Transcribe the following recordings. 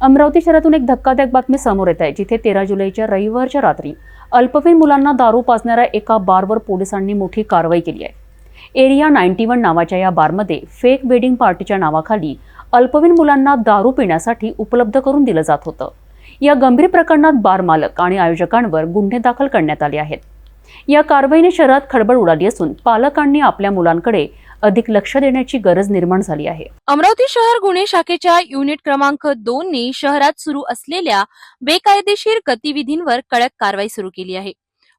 अमरावती शहरातून एक धक्कादायक बातमी समोर येत आहे जिथे तेरा जुलैच्या रविवारच्या रात्री अल्पवयीन मुलांना दारू पाजणाऱ्या एका बारवर पोलिसांनी मोठी कारवाई केली आहे. एरिया नाईन्टी वन नावाच्या या बारमध्ये फेक वेडिंग पार्टीच्या नावाखाली अल्पवयीन मुलांना दारू पिण्यासाठी उपलब्ध करून दिलं जात होतं. या गंभीर प्रकरणात बार मालक आणि आयोजकांवर गुन्हे दाखल करण्यात आले आहेत. या कारवाईने शहरात खळबळ उडाली असून पालकांनी आपल्या मुलांकडे अधिक लक्ष देण्याची गरज निर्माण झाली आहे. अमरावती शहर गुन्हे शाखेच्या युनिट क्रमांक दोन ने शहरात सुरू असलेल्या बेकायदेशीर गतिविधींवर कडक कारवाई सुरू केली आहे.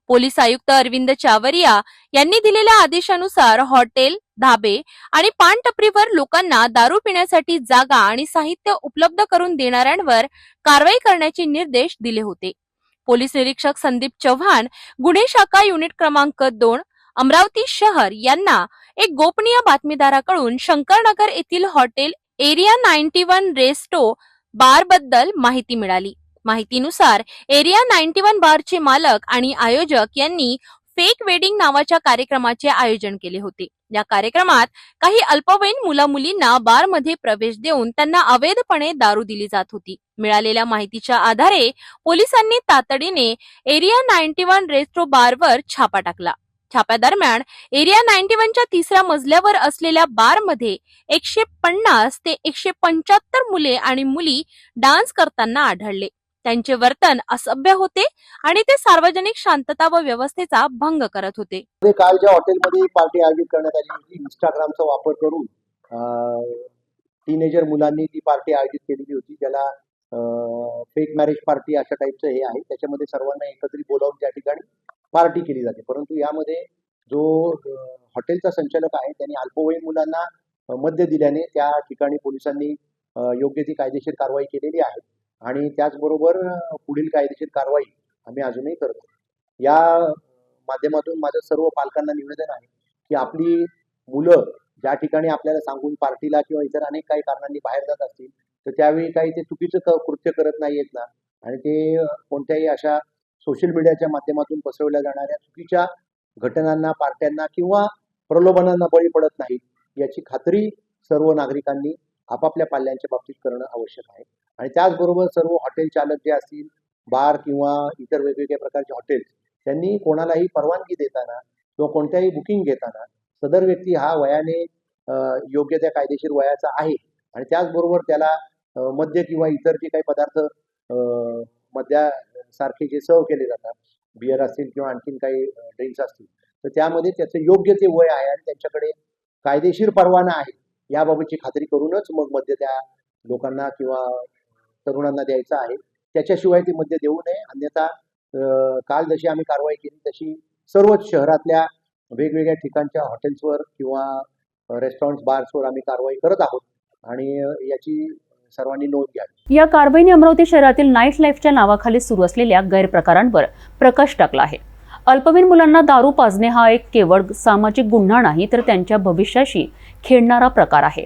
पोलीस आयुक्त अरविंद चावरिया यांनी दिलेल्या आदेशानुसार हॉटेल धाबे आणि पानटपरीवर लोकांना दारू पिण्यासाठी जागा आणि साहित्य उपलब्ध करून देणाऱ्यांवर कारवाई करण्याचे निर्देश दिले होते. पोलीस निरीक्षक संदीप चव्हाण गुन्हे शाखा युनिट क्रमांक दोन अमरावती शहर यांना एक गोपनीय बातमीदाराकडून शंकरनगर येथील hotel area ninety one resto बारबद्दल माहिती मिळाली. माहितीनुसार एरिया नाईन्टी वन बारचे मालक आणि आयोजक यांनी फेक वेडिंग नावाच्या कार्यक्रमाचे आयोजन केले होते. या कार्यक्रमात काही अल्पवयीन मुला मुलींना बारमध्ये प्रवेश देऊन त्यांना अवैधपणे दारू दिली जात होती. मिळालेल्या माहितीच्या आधारे पोलिसांनी तातडीने एरिया नाईन्टी वन रेस्ट्रो बारवर छापा टाकला. छाप्यादरम्यान एरिया नाईन्टी वनच्या तिसऱ्या मजल्यावर असलेल्या बारमध्ये एकशे पन्नास ते एकशे पंच्याहत्तर मुले आणि मुली डान्स करताना आढळले. त्यांचे वर्तन असभ्य होते आणि ते सार्वजनिक शांतता व व्यवस्थेचा भंग करत होते. मध्ये काल ज्या हॉटेलमध्ये पार्टी आयोजित करण्यात आली होती इंस्टाग्रामचा वापर करून टीनेजर मुलांनी ती पार्टी आयोजित केलेली होती ज्याला फेक मॅरेज पार्टी अशा टाईपचं हे आहे. त्याच्यामध्ये सर्वांना एकत्रित बोलावून त्या ठिकाणी पार्टी केली जाते. परंतु यामध्ये जो हॉटेलचा संचालक आहे त्यांनी अल्पवयीन मुलांना मद्य दिल्याने त्या ठिकाणी पोलिसांनी योग्य ती कायदेशीर कारवाई केलेली आहे. आणि त्याचबरोबर पुढील कायदेशीर कारवाई आम्ही अजूनही करतो या माध्यमातून माझ्या सर्व पालकांना निवेदन आहे की आपली मुलं ज्या ठिकाणी आपल्याला सांगून पार्टीला किंवा इतर अनेक काही कारणांनी बाहेर जात असतील तर त्यावेळी काही ते चुकीचं कृत्य करत नाहीयेत ना. आणि ते कोणत्याही अशा सोशल मीडियाच्या माध्यमातून पसरवल्या जाणाऱ्या चुकीच्या घटनांना पार्ट्यांना किंवा प्रलोभनांना बळी पडत नाहीत याची खात्री सर्व नागरिकांनी आपापल्या पाल्यांच्या बाबतीत करणं आवश्यक आहे. आणि त्याचबरोबर सर्व हॉटेल चालक जे असतील बार किंवा इतर वेगवेगळ्या प्रकारचे हॉटेल्स त्यांनी कोणालाही परवानगी देताना किंवा कोणत्याही बुकिंग घेताना सदर व्यक्ती हा वयाने योग्य त्या कायदेशीर वयाचा आहे. आणि त्याचबरोबर त्याला मद्य किंवा इतर जे काही पदार्थ मद्या सारखे जे सर्व केले जातात बियर असतील किंवा आणखीन काही ड्रिंक्स असतील तर त्यामध्ये त्याचं योग्य ते वय आहे आणि त्यांच्याकडे कायदेशीर परवाना आहे याबाबतची खात्री करूनच मग मद्य त्या लोकांना किंवा तरुणांना द्यायचं आहे. त्याच्याशिवाय ते मद्य देऊ नये. अन्यथा काल जशी आम्ही कारवाई केली तशी सर्वच शहरातल्या वेगवेगळ्या ठिकाणच्या हॉटेल्सवर किंवा रेस्टॉरंट बार्सवर आम्ही कारवाई करत आहोत. आणि याची सर्वांनी नोंद घ्यावी. या कारवाईने अमरावती शहरातील नाईट लाईफच्या नावाखाली सुरू असलेल्या गैरप्रकारांवर प्रकाश टाकला आहे. अल्पवयीन मुलांना दारू पाजणे हा एक केवळ सामाजिक गुन्हा नाही तर त्यांच्या भविष्याशी खेळणारा प्रकार आहे.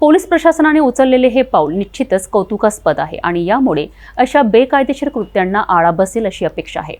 पोलीस प्रशासनाने उचललेले हे पाऊल निश्चितच कौतुकास्पद आहे आणि यामुळे अशा बेकायदेशीर कृत्यांना आळा बसेल अशी अपेक्षा आहे.